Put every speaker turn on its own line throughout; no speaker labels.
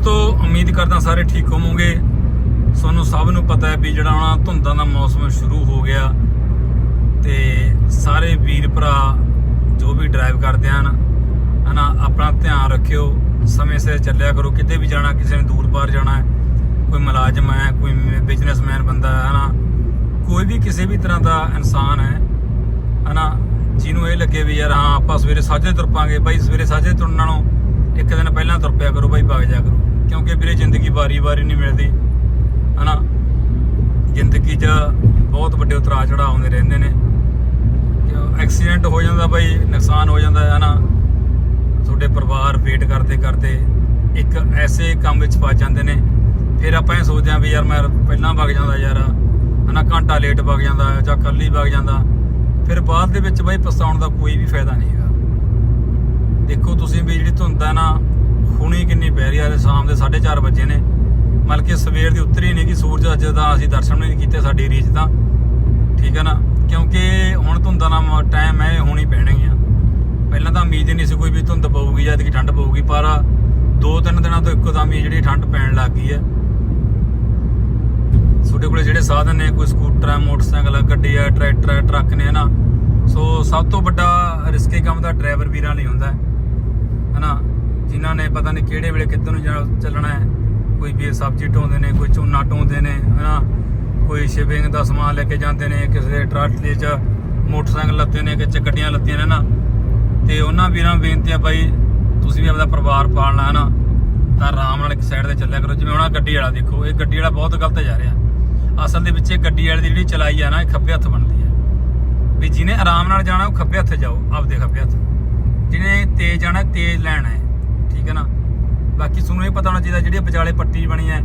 ਦੋਸਤੋ, ਉਮੀਦ ਕਰਦਾ ਸਾਰੇ ਠੀਕ ਹੋਵੋਗੇ। ਤੁਹਾਨੂੰ ਸਭ ਨੂੰ ਪਤਾ ਹੈ ਵੀ ਜਿਹੜਾ ਹੁਣ ਧੁੰਦਾਂ ਦਾ ਮੌਸਮ ਸ਼ੁਰੂ ਹੋ ਗਿਆ। ਤੇ ਸਾਰੇ ਵੀਰ ਭਰਾ ਜੋ ਵੀ ਡਰਾਈਵ ਕਰਦੇ ਹਨ, ਹਨਾ, ਆਪਣਾ ਧਿਆਨ ਰੱਖਿਓ। ਸਮੇਂ ਸਿਰ ਚੱਲਿਆ ਕਰੋ। ਕਿਤੇ ਵੀ ਜਾਣਾ, ਕਿਸੇ ਨੇ ਦੂਰ ਪਾਰ ਜਾਣਾ ਹੈ, ਕੋਈ ਮੁਲਾਜ਼ਮ ਹੈ, ਕੋਈ ਬਿਜ਼ਨਸਮੈਨ ਬੰਦਾ ਹੈ, ਹਨਾ। ਕੋਈ ਵੀ ਕਿਸੇ ਵੀ ਤਰ੍ਹਾਂ ਦਾ ਇਨਸਾਨ ਹੈ, ਹਨਾ, ਜਿਹਨੂੰ ਇਹ ਲੱਗੇ ਵੀ ਯਾਰ, ਹਾਂ, ਆਪਾਂ ਸਵੇਰੇ ਸਾਜੇ ਤੁਰ ਪਾਂਗੇ। ਬਾਈ ਸਵੇਰੇ ਸਾਜੇ ਤੁਰਨ ਨਾਲੋਂ ਇੱਕ ਦਿਨ ਪਹਿਲਾਂ ਤੁਰ ਪਿਆ ਕਰੋ, ਬਾਈ ਭੱਗ ਜਾ ਕਰੋ। ਕਿਉਂਕਿ ਵੀਰੇ ਜ਼ਿੰਦਗੀ ਵਾਰੀ-ਵਾਰੀ ਨਹੀਂ ਮਿਲਦੀ, ਹਨਾ? ਜ਼ਿੰਦਗੀ 'ਚ ਬਹੁਤ ਵੱਡੇ ਉਤਰਾਅ ਚੜਾਅ ਆਉਂਦੇ ਰਹਿੰਦੇ ਨੇ। ਐਕਸੀਡੈਂਟ ਹੋ ਜਾਂਦਾ ਬਾਈ, ਨੁਕਸਾਨ ਹੋ ਜਾਂਦਾ ਹੈ ਨਾ ਤੁਹਾਡੇ ਪਰਿਵਾਰ ਵੇਟ ਕਰਦੇ ਕਰਦੇ ਇੱਕ ਐਸੇ ਕੰਮ ਵਿੱਚ ਫਸ ਜਾਂਦੇ ਨੇ। ਫਿਰ ਆਪਾਂ ਇਹ ਸੋਚਦੇ ਆਂ ਵੀ ਯਾਰ ਮੈਂ ਪਹਿਲਾਂ ਵਗ ਜਾਂਦਾ ਯਾਰ, ਹਨਾ? ਘੰਟਾ ਲੇਟ ਵਗ ਜਾਂਦਾ ਜਾਂ ਕੱਲ ਹੀ ਵਗ ਜਾਂਦਾ। ਫਿਰ ਬਾਅਦ ਦੇ ਵਿੱਚ ਬਾਈ ਪਛਤਾਉਣ ਦਾ ਕੋਈ ਵੀ ਫਾਇਦਾ ਨਹੀਂ ਹੈਗਾ। ਦੇਖੋ ਤੁਸੀਂ ਵੀ ਜਿਹੜੀ ਧੁੰਦ ਹੈ ਨਾ ਹੁਣੀ ਕਿੰਨੀ ਪੈ ਰਹੀ ਆ ਸ਼ਾਮ ਦੇ 4:30 ਵਜੇ ਨੇ। ਮਤਲਬ ਕਿ ਸਵੇਰ ਦੀ ਉਤਰੀ ਨਹੀਂ ਕਿ ਸੂਰਜ ਅੱਜ ਦਾ ਅਸੀਂ ਦਰਸ਼ਨ ਨਹੀਂ ਕੀਤੇ ਸਾਡੀ ਰੀਚ 'ਚ ਤਾਂ। ਠੀਕ ਹੈ ਨਾ? ਕਿਉਂਕਿ ਹੁਣ ਧੁੰਦਾਂ ਦਾ ਟਾਈਮ ਹੈ ਹੁਣੀ ਪੈਣਗੀਆਂ ਪਹਿਲਾਂ ਤਾਂ ਉਮੀਦ ਹੀ ਨਹੀਂ ਸੀ ਕੋਈ ਵੀ ਧੁੰਦ ਪਊਗੀ ਜਾਂ ਕਿ ਠੰਡ ਪਊਗੀ, ਪਰ ਦੋ ਤਿੰਨ ਦਿਨਾਂ ਤੋਂ ਇੱਕਦਮ ਹੀ ਜਿਹੜੀ ਠੰਡ ਪੈਣ ਲੱਗ ਗਈ ਹੈ। ਤੁਹਾਡੇ ਕੋਲੇ ਜਿਹੜੇ ਸਾਧਨ ਨੇ, ਕੋਈ ਸਕੂਟਰ ਹੈ ਮੋਟਰਸਾਈਕਲ ਹੈ ਗੱਡੀ ਹੈ ਟਰੈਕਟਰ ਹੈ ਟਰੱਕ ਨੇ, ਹਨਾ? ਸੋ ਸਭ ਤੋਂ ਵੱਡਾ ਰਿਸਕੀ ਕੰਮ ਦਾ ਡਰਾਈਵਰ ਵੀਰਾਂ ਲਈ ਹੁੰਦਾ ਹੈ। ਹਨਾ? ਜਿਨ੍ਹਾਂ ਨੇ ਪਤਾ ਨਹੀਂ ਕਿਹੜੇ ਵੇਲੇ ਕਿੱਧਰ ਨੂੰ ਜਾਣਾ- ਚੱਲਣਾ ਹੈ। ਕੋਈ ਵੀ ਸਬਜ਼ੀ ਢੋਂਦੇ ਨੇ, ਕੋਈ ਝੋਨਾ ਢੋਂਦੇ ਨੇ, ਹਨਾ? ਕੋਈ ਸ਼ਿਪਿੰਗ ਦਾ ਸਮਾਨ ਲੈ ਕੇ ਜਾਂਦੇ ਨੇ, ਕਿਸੇ ਦੇ ਟਰਾਲੀ 'ਚ ਮੋਟਰਸਾਈਕਲ ਲੱਤੇ ਨੇ, ਕਿਸੇ 'ਚ ਗੱਡੀਆਂ ਲੱਤੀਆਂ ਨੇ ਨਾ ਤੇ ਉਹਨਾਂ ਵੀਰਾਂ ਨੂੰ ਬੇਨਤੀ ਆ ਬਾਈ, ਤੁਸੀਂ ਵੀ ਆਪਦਾ ਪਰਿਵਾਰ ਪਾਲਣਾ ਹੈ ਨਾ ਤਾਂ ਆਰਾਮ ਨਾਲ ਇੱਕ ਸਾਈਡ ਤੇ ਚੱਲਿਆ ਕਰੋ। ਜਿਵੇਂ ਹੁਣ ਆਹ ਗੱਡੀ ਵਾਲਾ ਦੇਖੋ, ਇਹ ਗੱਡੀ ਵਾਲਾ ਬਹੁਤ ਗਲਤ ਜਾ ਰਿਹਾ। ਅਸਲ ਦੇ ਵਿੱਚ ਇਹ ਗੱਡੀ ਵਾਲੇ ਦੀ ਜਿਹੜੀ ਚਲਾਈ ਆ ਨਾ, ਇਹ ਖੱਬੇ ਹੱਥ ਬਣਦੀ ਹੈ ਵੀ ਜਿਹਨੇ ਆਰਾਮ ਨਾਲ ਜਾਣਾ, ਉਹ ਖੱਬੇ ਹੱਥ ਜਾਓ, ਆਪਦੇ ਖੱਬੇ ਹੱਥ। ਜਿਹਨੇ ਤੇਜ਼ ਜਾਣਾ, ਤੇਜ਼ ਲੈਣਾ ਹੈ। ਠੀਕ ਹੈ ਨਾ? ਬਾਕੀ ਤੁਹਾਨੂੰ ਇਹ ਪਤਾ ਹੋਣਾ ਚਾਹੀਦਾ ਜਿਹੜੀ ਵਿਚਾਲੇ ਪੱਟੀ ਬਣੀ ਹੈ,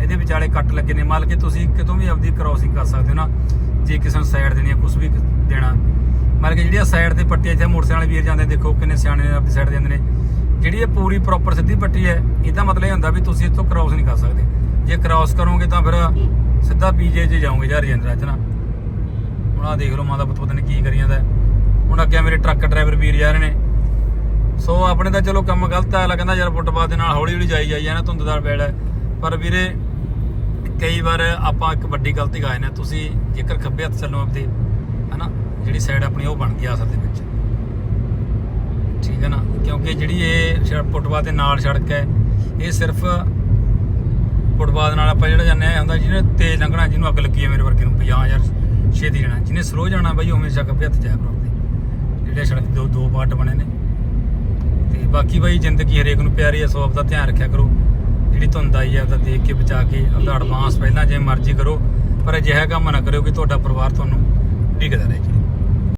ਇਹਦੇ ਵਿਚਾਲੇ ਕੱਟ ਲੱਗੇ ਨੇ। ਮੰਨ ਕੇ ਤੁਸੀਂ ਕਿਤੋਂ ਵੀ ਆਪਦੀ ਕ੍ਰੋਸਿੰਗ ਕਰ ਸਕਦੇ ਹੋ ਨਾ, ਜੇ ਕਿਸੇ ਨੂੰ ਸਾਈਡ ਦੇਣੀ ਹੈ ਕੁਝ ਵੀ ਦੇਣਾ। ਮੰਨ ਕੇ ਜਿਹੜੀ ਸਾਈਡ ਤੇ ਪੱਟੀ ਇੱਥੇ ਮੋਟਰਸਾਈਕਲ ਵੀਰ ਜਾਂਦੇ ਦੇਖੋ ਕਿੰਨੇ ਸਿਆਣੇ ਨੇ, ਆਪਦੀ ਸਾਈਡ ਦਿੰਦੇ ਨੇ। ਜਿਹੜੀ ਇਹ ਪੂਰੀ ਪ੍ਰੋਪਰ ਸਿੱਧੀ ਪੱਟੀ ਹੈ, ਇਹਦਾ ਮਤਲਬ ਇਹ ਹੁੰਦਾ ਵੀ ਤੁਸੀਂ ਇੱਥੋਂ ਕ੍ਰਾਸ ਨਹੀਂ ਕਰ ਸਕਦੇ। ਜੇ ਕ੍ਰਾਸ ਕਰੋਗੇ ਤਾਂ ਫਿਰ ਸਿੱਧਾ ਪੀਜੇ 'ਚ ਜਾਓਗੇ ਜਾਂ ਰਜਿੰਦਰਾ 'ਚ ਨਾ। ਹੁਣ ਆਹ ਦੇਖ ਲਓ ਮਾਂ ਦਾ ਪੁੱਤ, ਪਤਾ ਨਹੀਂ ਕੀ ਕਰੀ ਜਾਂਦਾ। ਹੁਣ ਅੱਗੇ ਮੇਰੇ ਟਰੱਕ ਡਰਾਈਵਰ ਵੀਰ ਜਾ ਰਹੇ ਨੇ। ਆਪਣੇ ਤਾਂ ਚਲੋ ਕੰਮ ਗਲਤ ਹੈ ਲੱਗਦਾ ਯਾਰ ਫੁੱਟਪਾਥ ਦੇ ਨਾਲ ਹੌਲੀ ਹੌਲੀ ਜਾਈ ਜਾਈ ਜਾਣਾ ਧੁੰਦਦਾਰ ਬੈੜ ਹੈ। ਪਰ ਵੀਰੇ, ਕਈ ਵਾਰ ਆਪਾਂ ਇੱਕ ਵੱਡੀ ਗਲਤੀ ਕਰ ਜਾਂਦੇ ਤੁਸੀਂ ਜੇਕਰ ਖੱਬੇ ਹੱਥ ਚੱਲੋ ਆਪਦੇ, ਹਨਾ, ਜਿਹੜੀ ਸਾਈਡ ਆਪਣੀ ਉਹ ਬਣ ਗਈ ਅਸਲ ਦੇ ਵਿੱਚ। ਠੀਕ ਹੈ ਨਾ? ਕਿਉਂਕਿ ਜਿਹੜੀ ਇਹ ਸੜਕ ਫੁੱਟਪਾਥ ਦੇ ਨਾਲ ਸੜਕ ਹੈ, ਇਹ ਸਿਰਫ ਫੁੱਟਪਾਥ ਨਾਲ ਆਪਾਂ ਜਿਹੜਾ ਜਾਂਦੇ ਆ ਹੁੰਦਾ ਜਿਹਨੇ ਤੇਜ਼ ਲੰਘਣਾ, ਜਿਹਨੂੰ ਅੱਗ ਲੱਗੀ ਹੈ ਮੇਰੇ ਵਰਗੇ ਨੂੰ 50 ਯਾਰ, ਛੇਤੀ ਜਾਣਾ। ਜਿਹਨੇ ਸਲੋ ਜਾਣਾ ਬਾਈ ਉਹ ਹਮੇਸ਼ਾ ਖੱਬੇ ਹੱਥ ਜਾਇਆ ਕਰੋ ਆਪਦੇ। ਜਿਹੜੇ ਸੜਕ ਦੋ ਦੋ ਪਾਰਟ ਬਣੇ ਨੇ। ਬਾਕੀ ਬਾਈ ਜ਼ਿੰਦਗੀ ਹਰੇਕ ਨੂੰ ਪਿਆਰੀ ਹੈ ਸੋ ਆਪਦਾ ਧਿਆਨ ਰੱਖਿਆ ਕਰੋ। ਜਿਹੜੀ ਧੁੰਦ ਆਈ ਹੈ ਉਹਦਾ ਦੇਖ ਕੇ ਬਚਾ ਕੇ ਆਪਦਾ ਐਡਵਾਂਸ ਪਹਿਲਾਂ ਜੇ ਮਰਜ਼ੀ ਕਰੋ ਪਰ ਅਜਿਹਾ ਕੰਮ ਨਾ ਕਰਿਓ ਕਿ ਤੁਹਾਡਾ ਪਰਿਵਾਰ ਤੁਹਾਨੂੰ ਢੀਕਦਾ ਰਹੇ। ਜੀ